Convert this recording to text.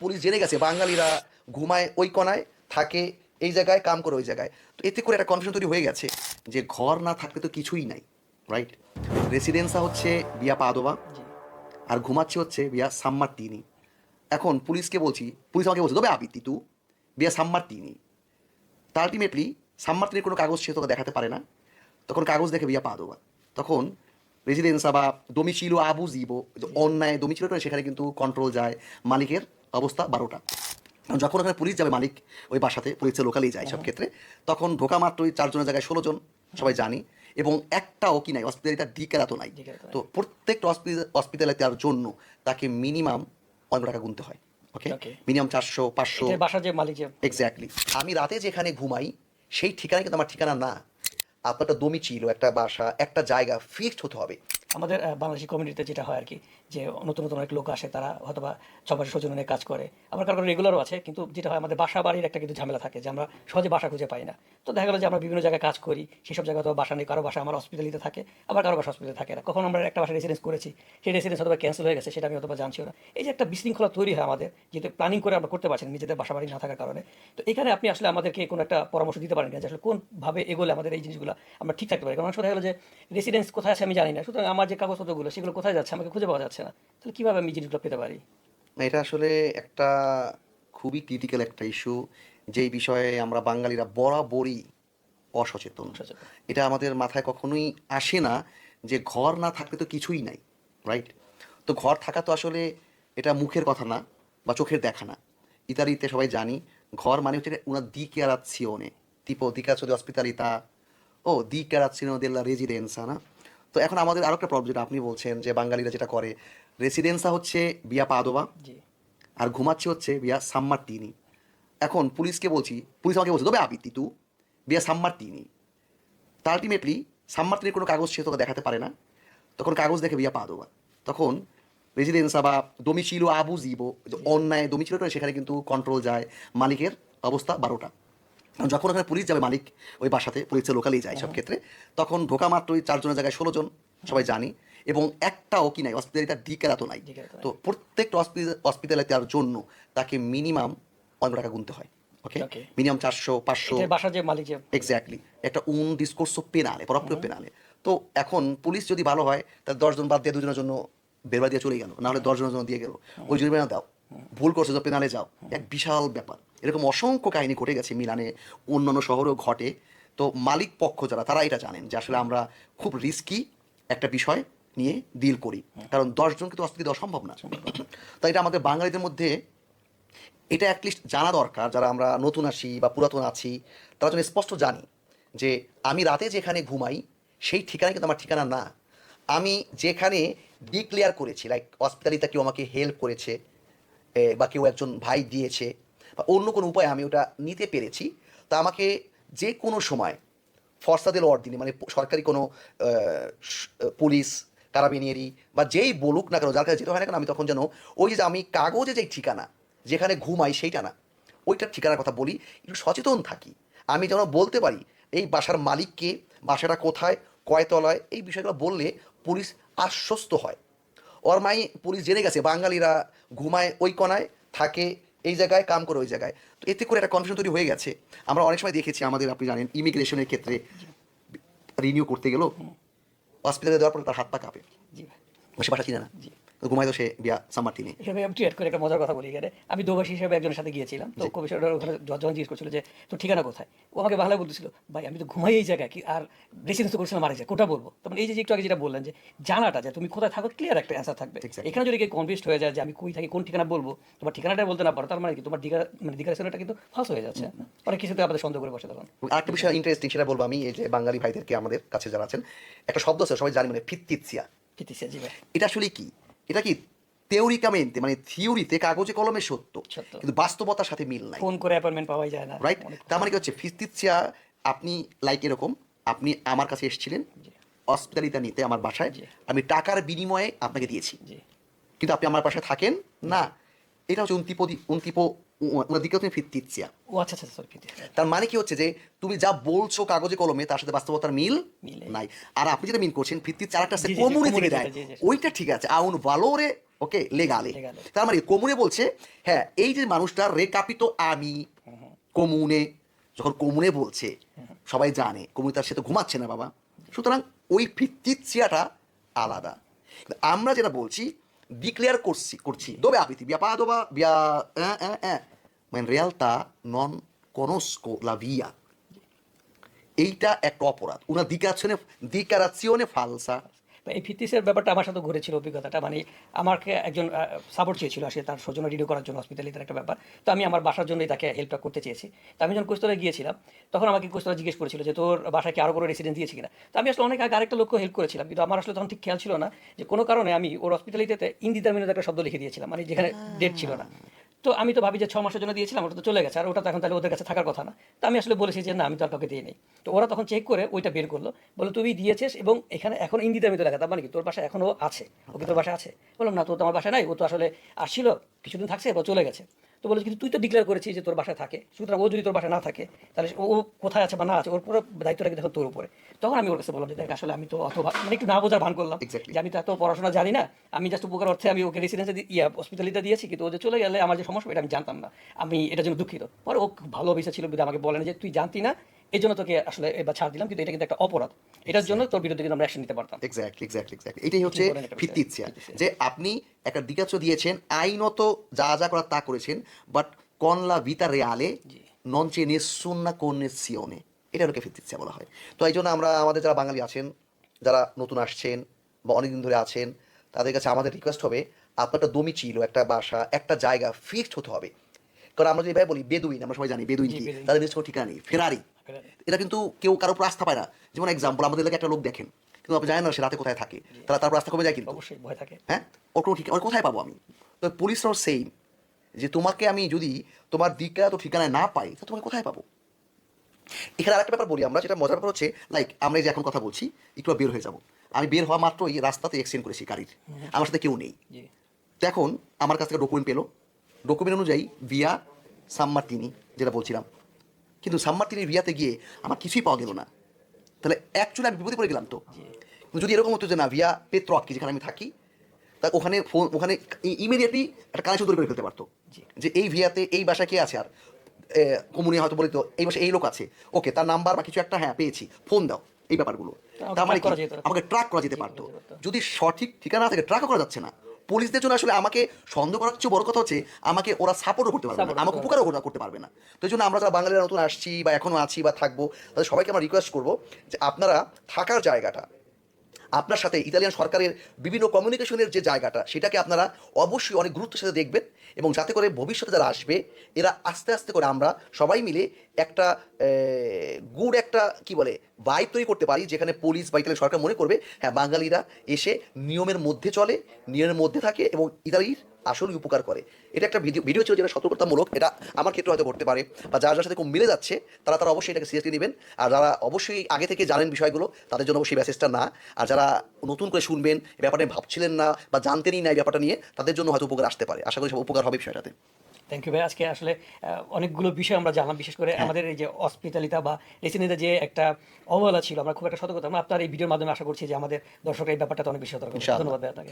Police জেনে গেছে বাঙালিরা ঘুমায় ওই কণায় থাকে এই জায়গায় কাম করে ওই জায়গায়। তো এতে করে একটা কনফিউশন তৈরি হয়ে গেছে যে ঘর না থাকলে তো কিছুই নাই রাইট রেসিডেন্সা হচ্ছে বিয়া পাদোবা আর ঘুমাচ্ছে হচ্ছে বিয়া সাম্মার তিনি এখন পুলিশকে বলছি পুলিশ আমাকে বলছে তবে আবিত্তি তু বিয়া সাম্মার তিনি তা আলটিমেটলি সাম্মার তিনের কোনো কাগজ সে তোকে দেখাতে পারে না। তখন কাগজ দেখে বিয়া পা দেওয়া তখন রেসিডেন্সা বা দমিছিল আবুজিব যে অন্যায় দমিছিল সেখানে কিন্তু কন্ট্রোল যায় মালিকের। অবস্থা বারোটা। যখন ওখানে পুলিশ যাবে মালিক ওই বাসাতে পুলিশের লোকালেই যায় সব ক্ষেত্রে তখন ঢোকা মাত্রই চারজনের জায়গায় ষোলো জন সবাই জানি এবং একটাও কি নাই হসপিটালিটার ডিকেরা তো নাই। তো নাই। তো প্রত্যেকটা হসপিটালিটার জন্য তাকে মিনিমাম অনেক টাকা গুনতে হয় ওকে মিনিমাম চারশো পাঁচশো। যে মালিক এক্স্যাক্টলি আমি রাতে যেখানে ঘুমাই সেই ঠিকানা কিন্তু আমার ঠিকানা না। আপনার একটা দমি ছিল একটা বাসা একটা জায়গা ফিক্সড হতে হবে। আমাদের বাংলাদেশি কমিউনিটিতে যেটা হয় আর কি যে নতুন নতুন অনেক লোক আসে, তারা হয়তো বা ছমাস সৌজন্য নিয়ে কাজ করে। আবার কারও রেগুলারও আছে, কিন্তু যেটা হয়, আমাদের বাসা বাড়ির একটা কিন্তু ঝামেলা থাকে যে আমরা সহজে বাসা খুঁজে পাই না। তো দেখা গেলো যে আমরা বিভিন্ন জায়গায় কাজ করি, সেসব জায়গায় তো বাসা নেই, কারও বাসা আমার হসপিটালিতে থাকে, আবার কারও বাসা হসপিটালে থাকে না। কখন আমরা একটা বাসা রেসিডেন্স করেছি, সেই রেসিডেন্স হয়তো ক্যান্সেল হয়ে গেছে, সেটা আমি হয়তো জানছিও না। এই যে একটা বিশৃঙ্খলা তৈরি হয় আমাদের, যেহেতু প্ল্যানিং করে আমরা করতে পারছি না নিজেদের বাসা বাড়ি না থাকার কারণে, তো এখানে আপনি আসলে আমাদেরকে কোনো একটা পরামর্শ দিতে পারেন কিনা যে আসলে কোনভাবে এগোলে আমাদের এই জিনিসগুলো আমরা ঠিক থাকতে পারি? কারণ অনেক দেখা গেলো যে রেসিডেন্স কোথায় আছে আমি জানি না, সুতরাং আমার যে কাগজপত্রগুলো, সেগুলো কোথায় যাচ্ছে আমাকে খুঁজে পাওয়া যাচ্ছে না তাহলে কীভাবে আমি জিনিসগুলো পেতে পারি? না এটা আসলে একটা খুবই ক্রিটিক্যাল একটা ইস্যু যেই বিষয়ে আমরা বাঙালিরা বরাবরই অসচেতন। সচেতন। এটা আমাদের মাথায় কখনোই আসে না যে ঘর না থাকলে তো কিছুই নাই রাইট তো ঘর থাকা তো আসলে এটা মুখের কথা না বা চোখের দেখা না। ইতালিতে সবাই জানি ঘর মানে হচ্ছে una dichiarazione tipo dichiarazione di ospitalità ও দি dichiarazione della residenza না? তো এখন আমাদের আরও একটা প্রবলেম যেটা আপনি বলছেন যে বাঙালিরা যেটা করে রেসিডেন্সা হচ্ছে বিয়া পাদোবা আর ঘুমাচ্ছে হচ্ছে বিয়া সাম্মার তিনি এখন পুলিশকে বলছি পুলিশ আমাকে বলছে তবে আবিত্তি তু বিয়া সাম্মার তিনি তা আলটিমেটলি সাম্মার তিনের কোনো কাগজ সে তোকে দেখাতে পারে না। তখন কাগজ দেখে বিয়া পা দেওয়া তখন রেসিডেন্সা বা দমিছিল আবুজিব যে অন্যায় দমিছিল সেখানে কিন্তু কন্ট্রোল যায় মালিকের অবস্থা বারোটা। যখন ওখানে পুলিশ যাবে মালিক ওই বাসাতে পুলিশের লোকালেই যায় সব ক্ষেত্রে তখন ঢোকা মাত্র ওই চারজনের জায়গায় ষোলো জন সবাই জানি। এবং একটাও কি নাই হসপিটালিটার ডিকেরা তো নাই। তো নাই। তো প্রত্যেকটা হসপিটালিটার জন্য তাকে মিনিমাম অনেক টাকা গুনতে হয় ওকে. মিনিমাম চারশো পাঁচশো। যে মালিক এক্স্যাক্টলি একটা উন ডিসকোর্সো পেনালে প্রপ্রিয় পেনালে তো এখন পুলিশ যদি ভালো হয় তাহলে দশজন বাদ দিয়ে দুজনের জন্য বেরবা দিয়ে চলে গেল নাহলে দশজনের জন্য দিয়ে গেল। ওই জরিমানা দাও। ভুল করছ, তো পেনালে যাও। এক বিশাল ব্যাপার। এরকম অসংখ্য কাহিনী ঘটে গেছে মিলানে, অন্যান্য শহরেও ঘটে। তো মালিক পক্ষ যারা, তারা এটা জানেন যে আসলে আমরা খুব রিস্কি একটা বিষয় নিয়ে ডিল করি। কারণ দশজনকে তো অস্তিত্ব দেওয়া সম্ভব না। তাই এটা আমাদের বাঙালিদের মধ্যে এটা অ্যাটলিস্ট জানা দরকার। যারা আমরা নতুন আসি বা পুরাতন আছি, তারা যেন স্পষ্ট জানি যে আমি রাতে যেখানে ঘুমাই, সেই ঠিকানা কিন্তু আমার ঠিকানা না। আমি যেখানে ডিক্লেয়ার করেছি লাইক হসপিটালিতে কেউ আমাকে হেল্প করেছে বা কেউ একজন ভাই দিয়েছে, বা অন্য কোনো উপায়ে আমি ওটা নিতে পেরেছি, তা আমাকে যে কোনো সময় ফর্সাদের অর্দিনে মানে সরকারি কোনো পুলিশ, কারাবিনিয়ারি, বা যেই বলুক না কেন, যার কাছে যেতে হয় না কেন, আমি তখন যেন ওই যে আমি কাগজে যেই ঠিকানা, যেখানে ঘুমাই সেইটা না, ওইটার ঠিকানার কথা বলি, একটু সচেতন থাকি। আমি যেন বলতে পারি, এই বাসার মালিককে, বাসাটা কোথায়, কয়তলায়, এই বিষয়গুলো বললে পুলিশ আশ্বস্ত হয়। ওর মাই পুলিশ জেনে গেছে বাঙালিরা ঘুমায় ওই কণায় থাকে এই জায়গায় কাম করে ওই জায়গায়। তো এতে করে একটা কনফিউশন তৈরি হয়ে গেছে। আমরা অনেক সময় দেখেছি আমাদের আপনি জানেন ইমিগ্রেশনের ক্ষেত্রে রিনিউ করতে গেলেও হসপিটালে দেওয়ার পরে তার হাত পা কাঁপে। সে বাসা চিনে না। জি। তো ঘুমায় তো সে বিয়া আমি করে একটা মজার কথা বলি এখানে। আমি দোভাষী হিসেবে একজনের সাথে গিয়েছিলাম। তো কমিশনার ওখানে যখন জিজ্ঞেস করছিল যে তোর ঠিকানা কোথায়? ও আমাকে বাংলায় বলতেছিল ভাই আমি তো ঘুমাই এই জায়গায় কি আর রেসিডেন্স করছিলাম মারা যায় কোটা বলব? তখন এই যে একটু আগে যেটা বললেন যে জানাটা যে তুমি কোথায় থাকো ক্লিয়ার একটা অ্যান্সার থাকবে। এখানে যদি কেউ কনফিউজ হয়ে যায় যে আমি কই থাকি কোন ঠিকানা বলব? তোমার ঠিকানাটা বলতে না পারো তার মানে কি? তোমার ডিকার মানে ডিকারেশনটা কিন্তু ফালস হয়ে যাচ্ছে। অনেক কিছুতে আমাদের সন্দেহ করে বসে তখন। আরেকটা বিষয় ইন্টারেস্টিং সেটা বলব আমি এই যে বাঙালি ভাইদেরকে আমাদের কাছে যারা আছেন। একটা শব্দ আছে সবাই জানি মানে ফিত্তিৎসিয়া ফিতিসিয়া জি ভাই। এটা আসলে কি? এটা কি তেওরিকামেন্টে মানে থিওরিতে কাগজে কলমে সত্য। কিন্তু বাস্তবতার সাথে মিল নাই। ফোন করে অ্যাপয়েন্টমেন্ট পাওয়া যায় না রাইট তার মানে কি হচ্ছে ফিস্তিৎসিয়া আপনি লাইক এরকম আপনি আমার কাছে এসেছিলেন। হসপিটালিটা নিতে আমার বাসায়। আমি টাকার বিনিময়ে আপনাকে দিয়েছি। কিন্তু আপনি আমার বাসায় থাকেন না। এটা হচ্ছে উন্তিপদি উন্তিপো ও আচ্ছা আচ্ছা সরি তার মানে কি হচ্ছে যে তুমি যা বলছো কাগজে কলমে তার সাথে বাস্তবতার মিল মিলে। নাই। আর আপনি যেটা মিন করছেন দেয়। ওইটা ঠিক আছে। আউন ভালোরে ওকে লেগালে। তার মানে কমুনে বলছে হ্যাঁ এই যে মানুষটা রেকাপিত আমি কমুনে যখন কমুনে বলছে সবাই জানে কমুনে তার সাথে ঘুমাচ্ছে না বাবা। সুতরাং ওই ফিত্তিচ্ছিয়াটা আলাদা। আমরা যেটা বলছি ডিক্লেয়ার করছি করছি। দোবে আপিতি বিয়া পা দোবা, বিয়া মেন মানে রিয়ালটা নন কনস্কো লা ভিয়া। এইটা একটা অপরাধ। ওনার দিকে আছে দিকার আছে ফালসা। এই ফিটনেসের ব্যাপারটা আমার সাথে ঘুরেছিল অভিজ্ঞতাটা মানে আমাকে একজন সাপোর্ট চেয়েছিল আসলে তার সৌজন্য রিডিও করার জন্য হসপিটালিটির একটা ব্যাপার। তো আমি আমার বাসার জন্যই তাকে হেল্পটা করতে চেয়েছি। তো আমি যখন কোস্তলে গিয়েছিলাম তখন আমাকে কোস্তলা জিজ্ঞেস করেছিল যে তোর বাসায় কি আরও কোনো রেসিডেন্স দিয়েছি কিনা? তো আমি আসলে অনেক আগে আরেকটা লোককে হেল্প করেছিলাম কিন্তু আমার আসলে তখন ঠিক খেয়াল ছিল না যে কোনো কারণে আমি ওর হসপিটালিটিতে ইনডিটারমিনেট একটা শব্দ লিখে দিয়েছিলাম মানে যেখানে ডেট ছিল না। তো আমি তো ভাবি যে ছ মাসের জন্য দিয়েছিলাম, ওটা তো চলে গেছে, আর ওটা তো এখন তাহলে ওদের কাছে থাকার কথা না। তো আমি আসলে বলেছি যে না, আমি তো আর কাউকে দিয়ে নেই। তো ওরা তখন চেক করে ওইটা বের করল বলো তুমি দিয়েছিস এবং এখানে এখন ইন্দিতে আমি তো লেখা, তার মানে কি? তোর বাসা এখনও আছে, ও কি তোর বাসা আছে? বললাম, না, তো তোমার বাসা নাই, ও তো আসলে আসছিল, কিছুদিন থাকছে এবার চলে গেছে। তো বলেছে কিন্তু তুই তো ডিক্লেয়ার করেছিস যে তোর বাসায় থাকে। সুতরাং ও যদি তোর বাসায় না থাকে তাহলে ও কোথায় আছে বা না আছে ওর পুরো দায়িত্বটা কিন্তু দেখো তোর উপরে। তখন আমি ওর কাছে বললাম যে দেখ আসলে আমি তো অত মানে একটু না বোঝার ভান করলাম. যে আমি তো এত পড়াশোনা জানি না। আমি জাস্ট উপকার অর্থে আমি ওকে রেসিডেন্সে ইয়ে হসপিটালিতে দিয়েছি কিন্তু ও যে চলে গেলে আমার যে সমস্যা এটা আমি জানতাম না। আমি এটার জন্য দুঃখিত। পরে ও ভালো অফিসার ছিল আমাকে বলেন যে তুই জানতি না এই জন্য তোকে আসলে এবার ছাড় দিলাম কিন্তু এটা কিন্তু একটা অপরাধ। এটার জন্য তোর বিরুদ্ধে কিন্তু আমরা অ্যাকশন নিতে পারতাম। এক্স্যাক্টলি এক্স্যাক্টলি এক্স্যাক্টলি এটাই হচ্ছে একটা যে আপনি একটা দিকাচ্ছ দিয়েছেন আইনত যা যা করার তা করেছেন বাট কনলা ভিতা রেয়ালে নন চে নেসুন্না কন্নেসিওনে এটা হলো ফিত্তিচ্ছা বলা হয়। তো এই জন্য আমরা আমাদের যারা বাঙালি আছেন যারা নতুন আসছেন বা অনেকদিন ধরে আছেন তাদের কাছে আমাদের রিকোয়েস্ট হবে আপনার একটা দমি ছিল একটা বাসা একটা জায়গা ফিক্সড হতে হবে। কারণ আমরা যদি ভাই বলি বেদুইন আমরা সবাই জানি বেদুইন কি? তাদের নিজ কোনো ঠিকানা নেই। ফেরারি। এটা কিন্তু কেউ কারও উপর আস্থা পায় না। যেমন এক্সাম্পল আমাদের এলাকায় একটা লোক দেখেন। কিন্তু আপনি জানেন না সে রাতে কোথায় থাকে। তারা তারপর আস্থা কমে যায় কিন্তু। অবশ্যই ভয় থাকে। হ্যাঁ? ওর কোনো ওর কোথায় পাবো আমি? তো পুলিশরাও সেম যে তোমাকে আমি যদি তোমার দিকটা তো ঠিকানায় না পাই তা তোমাকে কোথায় পাবো? এখানে আরেকটা ব্যাপার বলি আমরা যেটা মজার ব্যাপার হচ্ছে লাইক আমরা যে এখন কথা বলছি একটু বের হয়ে যাব। আমি বের হওয়া মাত্রই রাস্তাতে এক্সিডেন্ট করেছি গাড়ির। আমার সাথে কেউ নেই। তো এখন আমার কাছ থেকে ডকুমেন্ট পেল। ডকুমেন্ট অনুযায়ী ভিয়া সাম্মার্তিনি যেটা বলছিলাম কিন্তু সাম্মার্তিনির ভিয়াতে গিয়ে আমার কিছুই পাওয়া গেল না। তাহলে অ্যাকচুয়ালি আমি বিপদে পড়ে গেলাম তো। কিন্তু যদি এরকম হতো যে না ভিয়া পেত্রকি যেখানে আমি থাকি তা ওখানে ফোন ওখানে ইমিডিয়েটলি একটা কানেকশন তৈরি করে ফেলতে পারতো। যে এই ভিয়াতে এই বাসায় কে আছে আর? কমুনি হয়তো বলিত এই বাসায় এই লোক আছে। ওকে তার নাম্বার বা কিছু একটা হ্যাঁ পেয়েছি ফোন দাও এই ব্যাপারগুলো। আমাকে তার মানে করা আমাকে ট্র্যাক করা যেতে পারতো। যদি সঠিক ঠিকানা থাকে ট্র্যাকও করা যাচ্ছে না। পুলিশদের জন্য আসলে আমাকে সন্দেহ করার চেয়ে বড় কথা হচ্ছে আমাকে ওরা সাপোর্টও করতে পারবে না। আমাকে উপকারও করতে- করতে পারবে না। তো এই জন্য আমরা যারা বাঙালিরা নতুন আসছি বা এখনও আছি বা থাকব তাদের সবাইকে আমরা রিকোয়েস্ট করব যে আপনারা থাকার জায়গাটা আপনার সাথে ইতালিয়ান সরকারের বিভিন্ন কমিউনিকেশনের যে জায়গাটা, সেটাকে আপনারা অবশ্যই অনেক গুরুত্বের সাথে দেখবেন এবং যাতে করে ভবিষ্যতে যারা আসবে, এরা আস্তে আস্তে করে আমরা সবাই মিলে একটা গুড একটা, কি বলে বাইক তৈরি করতে পারি, যেখানে পুলিশ বা ইতালিয়ান সরকার মনে করবে হ্যাঁ বাঙালিরা এসে নিয়মের মধ্যে চলে, নিয়মের মধ্যে থাকে এবং ইতালির আসলে উপকার করে। এটা একটা ভিডিও ভিডিও ছিল যেটা সতর্কতামূলক এটা আমার ক্ষেত্রে হয়তো করতে পারে বা যার যার সাথে খুব মিলে যাচ্ছে তারা তারা অবশ্যই এটাকে সিরিয়াসলি নেবেন। আর যারা অবশ্যই আগে থেকে জানেন বিষয়গুলো তাদের জন্য অবশ্যই মেসেজটা না। আর যারা নতুন করে শুনবেন এই ব্যাপারে ভাবছিলেন না বা জানতেনই না এই ব্যাপারটা নিয়ে তাদের জন্য হয়তো উপকার আসতে পারে। আশা করি সব উপকার হবে বিষয়টাতে। থ্যাংক ইউ ভাই। আজকে আসলে অনেকগুলো বিষয় আমরা জানলাম বিশেষ করে আমাদের এই যে অস্পিতালিতা বা রেসিডেন্টে যে একটা অবহেলা ছিল আমরা খুব একটা সতর্কতা আমরা আপনার এই ভিডিওর মাধ্যমে আশা করছি যে আমাদের দর্শকরা এই ব্যাপারটাতে অনেক বেশি সতর্ক। ধন্যবাদ আপনাকে।